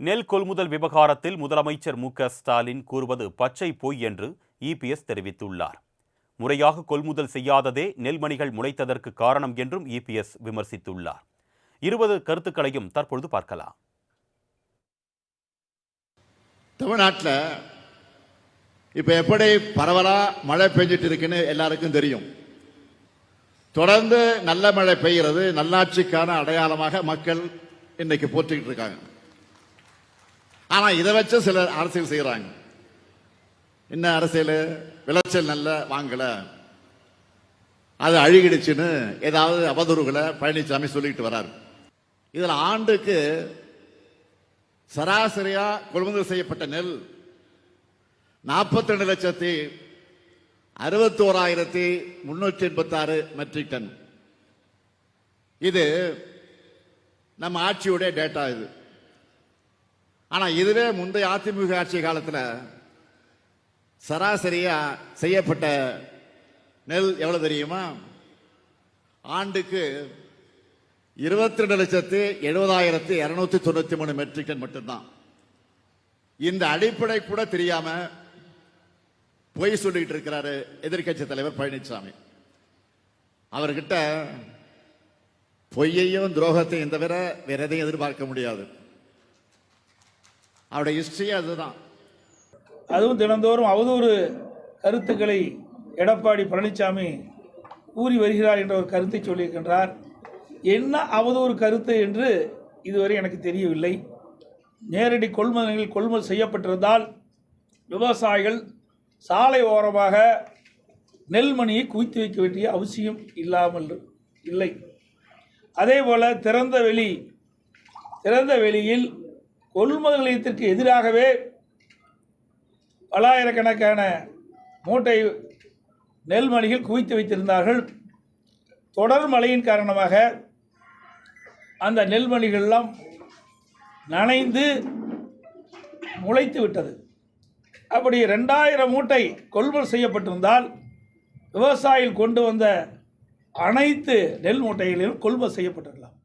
நெல் கொள்முதல் விவகாரத்தில் முதலமைச்சர் மு ஸ்டாலின் கூறுவது பச்சை பொய் என்று இபிஎஸ் தெரிவித்துள்ளார். முறையாக கொள்முதல் செய்யாததே நெல்மணிகள் முளைத்ததற்கு காரணம் என்றும் இபிஎஸ் விமர்சித்துள்ளார். இருபது கருத்துக்களையும் தற்பொழுது பார்க்கலாம். தமிழ்நாட்டில் இப்போ எப்படி பரவலாக மழை பெஞ்சிட்டு இருக்குன்னு எல்லாருக்கும் தெரியும். தொடர்ந்து நல்ல மழை பெய்கிறது நல்லாட்சிக்கான அடையாளமாக மக்கள் இன்னைக்கு போற்றிக்கிட்டு இருக்காங்க. ஆனா இதை வச்சு சிலர் அரசியல் செய்யறாங்க என்ன அரசியல்? விளைச்சல் நல்ல வாங்கல. அது அழுகிடுச்சுன்னு ஏதாவது அவதூறுகளை பழனிசாமி சொல்லிட்டு வராரு. இதுல ஆண்டுக்கு சராசரியா கொள்முதல் செய்யப்பட்ட நெல் நாற்பத்தி ரெண்டு லட்சத்தி அறுபத்தி ஓராயிரத்தி முன்னூற்றி எண்பத்தி ஆறு மெட்ரிக் டன். இது நம்ம ஆட்சியுடைய டேட்டா இது. ஆனால் இதுவே முந்தைய அதிமுக ஆட்சி காலத்தில் சராசரியாக செய்யப்பட்ட நெல் எவ்வளவு தெரியுமா? ஆண்டுக்கு இருபத்தி ரெண்டு லட்சத்து எழுபதாயிரத்தி இருநூத்தி தொண்ணூத்தி மூணு மெட்ரிக் டன் மட்டும்தான். இந்த அடிப்படை கூட தெரியாம பொய் சொல்லிட்டு இருக்கிறாரு எதிர்க்கட்சி தலைவர் பழனிசாமி அவர்கிட்ட பொய்யையும் துரோகத்தையும் தவிர வேற எதையும் எதிர்பார்க்க முடியாது. அவருடைய ஹிஸ்ட்ரியே அதுதான். அதுவும் தினந்தோறும் அவதூறு கருத்துக்களை எடப்பாடி பழனிசாமி கூறி வருகிறார் என்ற ஒரு கருத்தை சொல்லியிருக்கின்றார். என்ன அவதூறு கருத்து என்று இதுவரை எனக்கு தெரியவில்லை. நேரடி கொள்முதல்கள் கொள்முதல் செய்யப்பட்டிருந்தால் விவசாயிகள் சாலை ஓரமாக நெல்மணியை குவித்து வைக்க வேண்டிய அவசியம் இல்லாமல் இல்லை. அதே போல் திறந்த வெளி திறந்த வெளியில் கொள்முதல் நிலையத்திற்கு எதிராகவே பலாயிரக்கணக்கான மூட்டை நெல்மணிகள் குவித்து வைத்திருந்தார்கள். தொடர் மழையின் காரணமாக அந்த நெல்மணிகள்லாம் நனைந்து முளைத்து விட்டது. அப்படி ரெண்டாயிரம் மூட்டை கொள்முதல் செய்யப்பட்டிருந்தால் விவசாயிகள் கொண்டு வந்த அனைத்து நெல் மூட்டைகளிலும் கொள்முதல் செய்யப்பட்டிருக்கலாம்.